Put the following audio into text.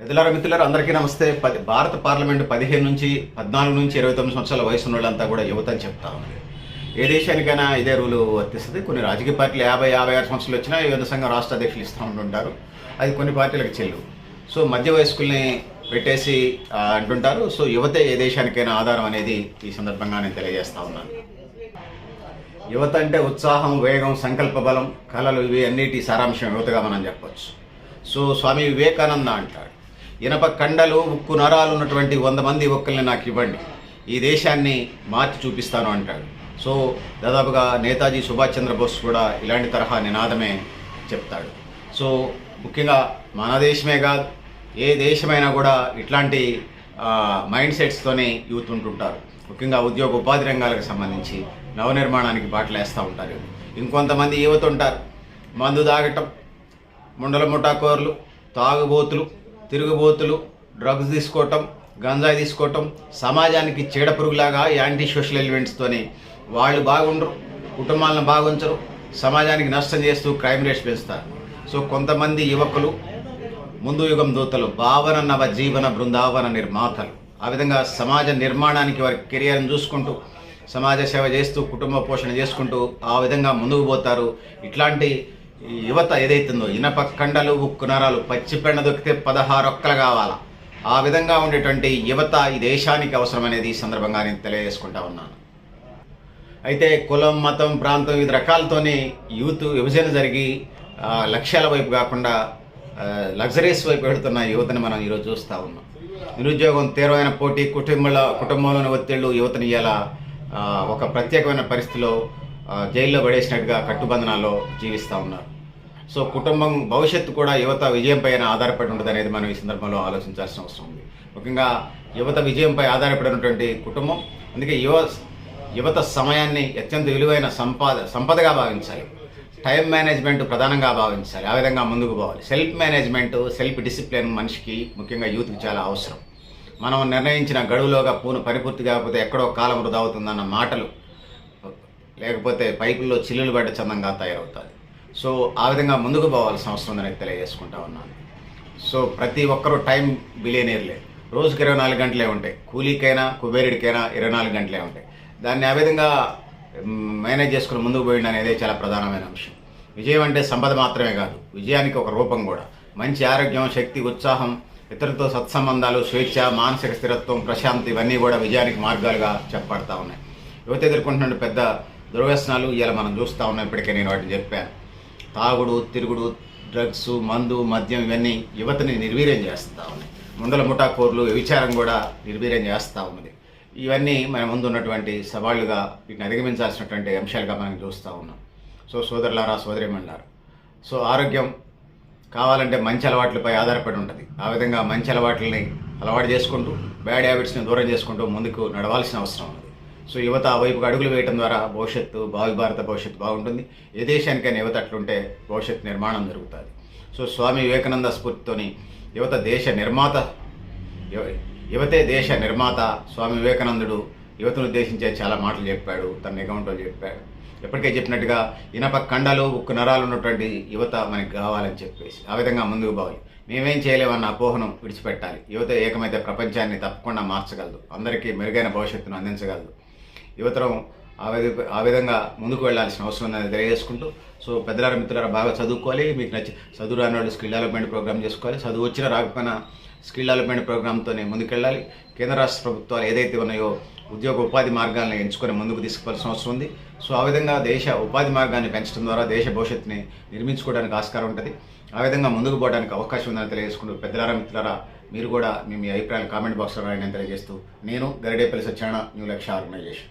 పెద్దలారా మిత్రులారు అందరికీ నమస్తే. పది భారత పార్లమెంటు పదిహేను నుంచి పద్నాలుగు నుంచి ఇరవై తొమ్మిది సంవత్సరాల వయసు ఉన్న వాళ్ళంతా కూడా యువత అని చెప్తా ఉంది ఏ దేశానికైనా ఇదే రూలు వర్తిస్తుంది. కొన్ని రాజకీయ పార్టీలు యాభై యాభై ఆరు సంవత్సరాలు వచ్చినా యువత సంఘం రాష్ట్ర అధ్యక్షులు ఇస్తూ ఉంటుంటారు. అది కొన్ని పార్టీలకు చెల్లు. సో మధ్య వయస్కుల్ని పెట్టేసి అంటుంటారు. సో యువతే ఏ దేశానికైనా ఆధారం అనేది ఈ సందర్భంగా నేను తెలియజేస్తా ఉన్నాను. యువత అంటే ఉత్సాహం వేగం సంకల్ప బలం కళలు ఇవి అన్నిటి సారాంశం యువతగా మనం చెప్పవచ్చు సో స్వామి వివేకానంద అంటాడు ఇనప కండలు ఉక్కు నరాలు ఉన్నటువంటి వంద మంది యువకుల్ని నాకు ఇవ్వండి. ఈ దేశాన్ని మార్చి చూపిస్తాను అంటాడు. సో దాదాపుగా నేతాజీ సుభాష్ చంద్రబోస్ కూడా ఇలాంటి తరహా నినాదమే చెప్తాడు. సో ముఖ్యంగా మన దేశమే కాదు ఏ దేశమైనా కూడా ఇట్లాంటి మైండ్ సెట్స్తోనే యూత్ ఉంటుంటారు. ముఖ్యంగా ఉద్యోగ ఉపాధి రంగాలకు సంబంధించి నవనిర్మాణానికి బాటలు వేస్తూ ఉంటారు. ఇంకొంతమంది యువత ఉంటారు. మందు తాగటం ముండల ముఠాకోర్లు తాగుబోతులు తిరుగుబోతులు డ్రగ్స్ తీసుకోవటం గంజాయి తీసుకోవటం సమాజానికి చీడ పురుగులాగా యాంటీ సోషల్ ఎలిమెంట్స్తోని వాళ్ళు బాగుండరు కుటుంబాలను బాగుంచరు సమాజానికి నష్టం చేస్తూ క్రైమ్ రేట్స్ పెంచుతారు. సో కొంతమంది యువకులు ముందు యుగం దూతలు భావన నవ జీవన బృందావన నిర్మాతలు. ఆ విధంగా సమాజ నిర్మాణానికి వారి కెరియర్ని చూసుకుంటూ సమాజ సేవ చేస్తూ కుటుంబ పోషణ చేసుకుంటూ ఆ విధంగా ముందుకు పోతారు. ఇట్లాంటి ఈ యువత ఏదైతుందో ఇనప కండలు ఉక్కు నరాలు పచ్చి పెండ దొక్కితే పదహారు ఒక్కలు కావాలా? ఆ విధంగా ఉండేటువంటి యువత ఈ దేశానికి అవసరమనేది ఈ సందర్భంగా నేను తెలియజేసుకుంటా ఉన్నాను. అయితే కులం మతం ప్రాంతం వివిధ రకాలతోనే యూత్ విభజన జరిగి లక్ష్యాల వైపు కాకుండా లగ్జరీస్ వైపు వెళుతున్న యువతని మనం ఈరోజు చూస్తూ ఉన్నాం. నిరుద్యోగం తీవ్రమైన పోటీ కుటుంబాల కుటుంబంలోని ఒత్తిళ్ళు యువతని ఇలా ఒక ప్రత్యేకమైన పరిస్థితిలో జైల్లో పడేసినట్టుగా కట్టుబంధనాల్లో జీవిస్తూ ఉన్నారు. సో కుటుంబం భవిష్యత్తు కూడా యువత విజయంపైన ఆధారపడి ఉంటుంది అనేది మనం ఈ సందర్భంలో ఆలోచించాల్సిన అవసరం ఉంది. ముఖ్యంగా యువత విజయంపై ఆధారపడినటువంటి కుటుంబం అందుకే యువ యువత సమయాన్ని అత్యంత విలువైన సంపాద సంపదగా భావించాలి. టైం మేనేజ్మెంట్ ప్రధానంగా భావించాలి. ఆ విధంగా ముందుకు పోవాలి. సెల్ఫ్ మేనేజ్మెంట్ సెల్ఫ్ డిసిప్లిన్ మనిషికి ముఖ్యంగా యూత్కి చాలా అవసరం. మనం నిర్ణయించిన గడువులోగా పూను పరిపూర్తి కాకపోతే ఎక్కడో కాలం వృధా అవుతుందన్న మాటలు లేకపోతే పైపుల్లో చిల్లులు పడ్డ చందంగా తయారవుతుంది సో ఆ విధంగా ముందుకు పోవాల్సిన అవసరం ఉందని తెలియజేసుకుంటా ఉన్నాను. సో ప్రతి ఒక్కరూ టైం బిలియనీర్లే రోజుకి ఇరవై నాలుగు గంటలే ఉంటాయి. కూలీకైనా కుబేరుడికైనా ఇరవై నాలుగు గంటలే ఉంటాయి. దాన్ని ఆ విధంగా మేనేజ్ చేసుకుని ముందుకు పోయింది అనేది చాలా ప్రధానమైన అంశం. విజయం అంటే సంపద మాత్రమే కాదు. విజయానికి ఒక రూపం కూడా. మంచి ఆరోగ్యం శక్తి ఉత్సాహం ఇతరులతో సత్సంబంధాలు స్వేచ్ఛ మానసిక స్థిరత్వం ప్రశాంతి ఇవన్నీ కూడా విజయానికి మార్గాలుగా చెప్పబడతా ఉన్నాయి. యువత ఎదుర్కొంటున్న పెద్ద దుర్వ్యసనాలు ఇలా మనం చూస్తూ ఉన్నాం. ఇప్పటికే నేను వాటిని చెప్పాను. తాగుడు తిరుగుడు డ్రగ్స్ మందు మద్యం ఇవన్నీ యువతని నిర్వీర్యం చేస్తూ ఉన్నాయి. ముందల ముఠాకోర్లు విచారం కూడా నిర్వీర్యం చేస్తూ ఉన్నది. ఇవన్నీ మన ముందు ఉన్నటువంటి సవాళ్ళుగా వీటిని అధిగమించాల్సినటువంటి అంశాలుగా మనం చూస్తూ ఉన్నాం. సో సోదరులారా సోదరిమన్నారు సో ఆరోగ్యం కావాలంటే మంచి అలవాట్లపై ఆధారపడి ఉంటుంది. ఆ విధంగా మంచి అలవాట్లని అలవాటు చేసుకుంటూ బ్యాడ్ హ్యాబిట్స్ని దూరం చేసుకుంటూ ముందుకు నడవాల్సిన అవసరం ఉంది. సో యువత ఆ వైపుకు అడుగులు వేయడం ద్వారా భవిష్యత్తు భావి భారత భవిష్యత్తు బాగుంటుంది. ఏ దేశానికైనా యువత అట్లుంటే భవిష్యత్తు నిర్మాణం జరుగుతుంది. సో స్వామి వివేకానంద స్ఫూర్తితోని యువత దేశ నిర్మాత యువ- యువతే దేశ నిర్మాత స్వామి వివేకానందుడు యువతను ఉద్దేశించే చాలా మాటలు చెప్పాడు తన అకౌంట్లో చెప్పాడు. ఎప్పటికే చెప్పినట్టుగా ఇనప కండలు ఉక్కు నరాలు ఉన్నటువంటి యువత మనకి కావాలని చెప్పేసి ఆ విధంగా ముందుకు పోవాలి. మేమేం చేయలేమన్న అపోహను విడిచిపెట్టాలి. యువత ఏకమైతే ప్రపంచాన్ని తప్పకుండా మార్చగలదు. అందరికీ మెరుగైన భవిష్యత్తును అందించగలదు. యువతరం ఆ ఆ విధంగా ముందుకు వెళ్ళాల్సిన అవసరం ఉందని తెలియజేసుకుంటూ సో పెద్దలారా మిత్రులారా బాగా చదువుకోవాలి. మీకు నచ్చి చదువు రాని వాళ్ళు స్కిల్ డెవలప్మెంట్ ప్రోగ్రామ్ చేసుకోవాలి. చదువు వచ్చిన రాకపోయినా స్కిల్ డెవలప్మెంట్ ప్రోగ్రామ్తోనే ముందుకెళ్ళాలి. కేంద్ర రాష్ట్ర ప్రభుత్వాలు ఏదైతే ఉన్నాయో ఉద్యోగ ఉపాధి మార్గాలను ఎంచుకొని ముందుకు తీసుకోవాల్సిన అవసరం ఉంది. సో ఆ విధంగా దేశ ఉపాధి మార్గాన్ని పెంచడం ద్వారా దేశ భవిష్యత్తుని నిర్మించుకోవడానికి ఆస్కారం ఉంటుంది. ఆ విధంగా ముందుకు పోవడానికి అవకాశం ఉందని తెలియజేసుకుంటూ పెద్దలారా మిత్రులారా మీరు కూడా మీ మీ అభిప్రాయాలు కామెంట్ బాక్స్లో రాయని తెలియజేస్తూ నేను గరిడేపల్లి సత్యాన న్యూ లక్ష్య ఆర్గనైజేషన్.